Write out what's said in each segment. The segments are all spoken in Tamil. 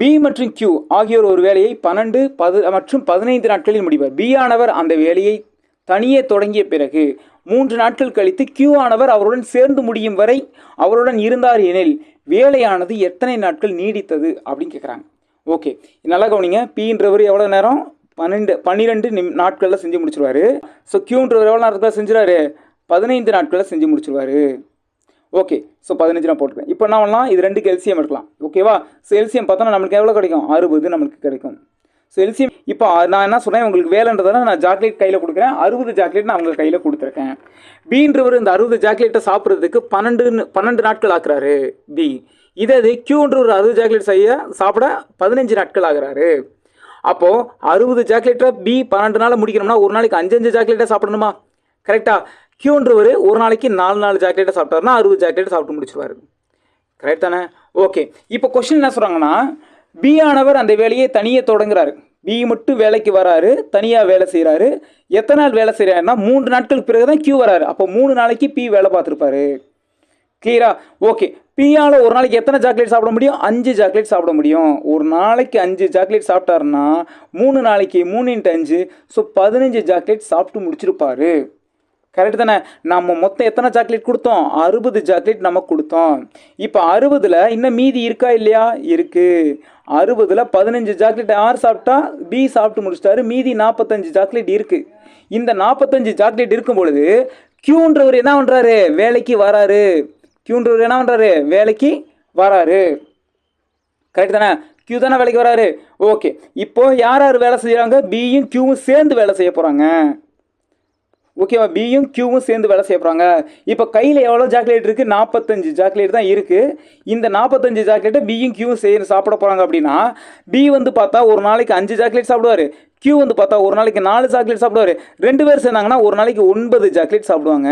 பி மற்றும் கியூ ஆகியோர் ஒரு வேலையை பன்னெண்டு பது மற்றும் பதினைந்து நாட்களில் முடிவர். பி ஆனவர் அந்த வேலையை தனியே தொடங்கிய பிறகு மூன்று நாட்கள் கழித்து கியூ ஆனவர் அவருடன் சேர்ந்து முடியும் வரை அவருடன் இருந்தார் எனில் வேலையானது எத்தனை நாட்கள் நீடித்தது அப்படின்னு கேட்குறாங்க ஓகே நல்லா கவனிங்க. பின்றவர் எவ்வளோ நேரம்? பன்னெண்டு பன்னிரெண்டு நிம் நாட்களில் செஞ்சு முடிச்சிருவாரு. ஸோ கியூன்றவர் எவ்வளோ நேரத்தில் செஞ்சிருவாரு? பதினைந்து நாட்களில் செஞ்சு முடிச்சிருவாரு. ஓகே ஸோ பதினஞ்சு நான் போட்டுருக்கேன் இப்போ என்ன பண்ணலாம்? இது ரெண்டுக்கு எல்சிஎம் எடுக்கலாம். ஓகேவா ஸோ எல்சிஎம் பார்த்தோன்னா நம்மளுக்கு எவ்வளோ கிடைக்கும்? அறுபது நம்மளுக்கு கிடைக்கும். ஸோ எல்சிஎம் இப்போ நான் என்ன சொன்னேன்? உங்களுக்கு வேலைன்றதால நான் சாக்லேட் கையில் கொடுக்குறேன். அறுபது சாக்லேட் நான் உங்களுக்கு கையில் கொடுத்துருக்கேன். பீன்றவர் இந்த அறுபது சாக்லேட்டை சாப்பிட்றதுக்கு பன்னெண்டு பன்னெண்டு நாட்கள் ஆக்குறாரு. பி இதே இது கியூன்ற ஒரு அறுபது சாக்லேட் செய்ய சாப்பிட பதினஞ்சு நாட்கள் ஆகுறாரு. அப்போது அறுபது சாக்லேட்டை பி பன்னெண்டு நாள் முடிக்கணும்னா ஒரு நாளைக்கு அஞ்சு அஞ்சு சாப்பிடணுமா? கரெக்டாக கியூன்றவர் ஒரு நாளைக்கு நாலு நாலு ஜாக்லேட்டை சாப்பிட்டாருன்னா அறுபது ஜாக்லேட்டை சாப்பிட்டு முடிச்சிருவார். கரெக்ட் தானே? ஓகே இப்போ கொஷின் என்ன சொல்கிறாங்கன்னா பி ஆனவர் அந்த வேலையை தனியே தொடங்குறாரு. பி மட்டும் வேலைக்கு வராரு தனியாக வேலை செய்கிறாரு எத்தனை நாள் வேலை செய்கிறாருன்னா மூன்று நாட்களுக்கு பிறகு தான் கியூ வராரு. அப்போ மூணு நாளைக்கு பி வேலை பார்த்துருப்பாரு. கிளியரா ஓகே பியால் ஒரு நாளைக்கு எத்தனை சாக்லேட் சாப்பிட முடியும்? அஞ்சு சாக்லேட் சாப்பிட முடியும். ஒரு நாளைக்கு அஞ்சு சாக்லேட் சாப்பிட்டாருன்னா மூணு நாளைக்கு மூணு இன்ட்டு அஞ்சு ஸோ பதினஞ்சு சாக்லேட் சாப்பிட்டு முடிச்சிருப்பாரு. கரெக்ட் தானே. நம்ம மொத்தம் எத்தனை சாக்லேட் கொடுத்தோம்? அறுபது சாக்லேட் நம்ம கொடுத்தோம். இப்போ அறுபதில் இன்னும் மீதி இருக்கா இல்லையா? இருக்குது அறுபதில் பதினஞ்சு சாக்லேட் யார் சாப்பிட்டா பி சாப்பிட்டு முடிச்சிட்டாரு. மீதி நாற்பத்தஞ்சு சாக்லேட் இருக்குது இந்த நாற்பத்தஞ்சு சாக்லேட் இருக்கும் பொழுது கியூன்றவர் என்ன பண்ணுறாரு வேலைக்கு வராரு. கியூன்றவர் என்ன பண்ணுறாரு வேலைக்கு வராரு. கரெக்ட் தானே? கியூ தானே வேலைக்கு வராரு. ஓகே இப்போ யார் யார் வேலை செய்கிறாங்க பியும் கியூவும் சேர்ந்து வேலை செய்ய போகிறாங்க ஓகேவா பியும் கியூவும் சேர்ந்து வேலை செய்ய போகிறாங்க இப்போ கையில் எவ்வளோ சாக்லேட் இருக்குது நாற்பத்தஞ்சு சாக்லேட் தான் இருக்குது இந்த நாற்பத்தஞ்சு சாக்லேட்டை பியும் கியூவும் சேர்ந்து சாப்பிட போகிறாங்க அப்படின்னா பி வந்து பார்த்தா ஒரு நாளைக்கு அஞ்சு சாக்லேட் சாப்பிடுவார். கியூ வந்து பார்த்தா ஒரு நாளைக்கு நாலு சாக்லேட் சாப்பிடுவார். ரெண்டு பேர் சேர்ந்தாங்கன்னா ஒரு நாளைக்கு ஒன்பது சாக்லேட் சாப்பிடுவாங்க.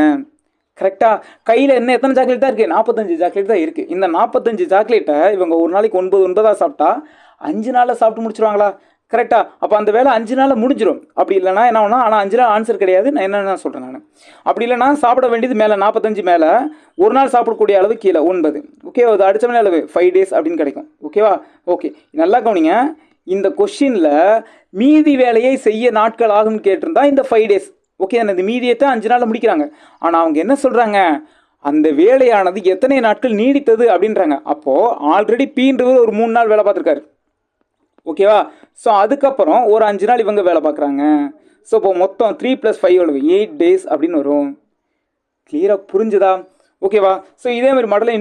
கரெக்டாக கையில் என்ன எத்தனை சாக்லேட் தான் இருக்குது நாற்பத்தஞ்சு சாக்லேட் தான் இருக்குது இந்த நாற்பத்தஞ்சு சாக்லேட்டை இவங்க ஒரு நாளைக்கு ஒன்பது ஒன்பதாக சாப்பிட்டா அஞ்சு நாளில் சாப்பிட்டு முடிச்சுருவாங்களா? கரெக்டாக அப்போ அந்த வேலை அஞ்சு நாளில் முடிஞ்சிடும் அப்படி இல்லைனா என்ன ஆகும்னா ஆனால் அஞ்சு நாள் ஆன்சர் கிடையாது. நான் என்னென்ன சொல்கிறேன் நான். அப்படி இல்லைனா சாப்பிட வேண்டியது மேலே நாற்பத்தஞ்சு மேலே ஒரு நாள் சாப்பிடக்கூடிய அளவு கீழே ஒன்பது. ஓகே அது அடித்தவனே அளவு. ஃபைவ் டேஸ் அப்படின்னு கிடைக்கும். ஓகேவா ஓகே நல்லா கவனிங்க. இந்த கொஷினில் மீதி வேலையை செய்ய நாட்கள் ஆகும்னு கேட்டிருந்தா இந்த ஃபைவ் டேஸ் ஓகே அந்த மீதியை தான் அஞ்சு நாளில் முடிக்கிறாங்க. ஆனால் அவங்க என்ன சொல்கிறாங்க அந்த வேலையானது எத்தனை நாட்கள் நீடித்தது அப்படின்றாங்க. அப்போது ஆல்ரெடி பீன்றவர் ஒரு மூணு நாள் வேலை பார்த்துருக்காரு. ஓகேவா? ஸோ அதுக்கப்புறம் ஒரு அஞ்சு நாள் இவங்க வேலை பார்க்குறாங்க. ஸோ இப்போ மொத்தம் three plus five eight days அப்படின்னு வரும். கிளியராக புரிஞ்சுதா? ஓகேவா ஸோ இதே மாதிரி மாடலில்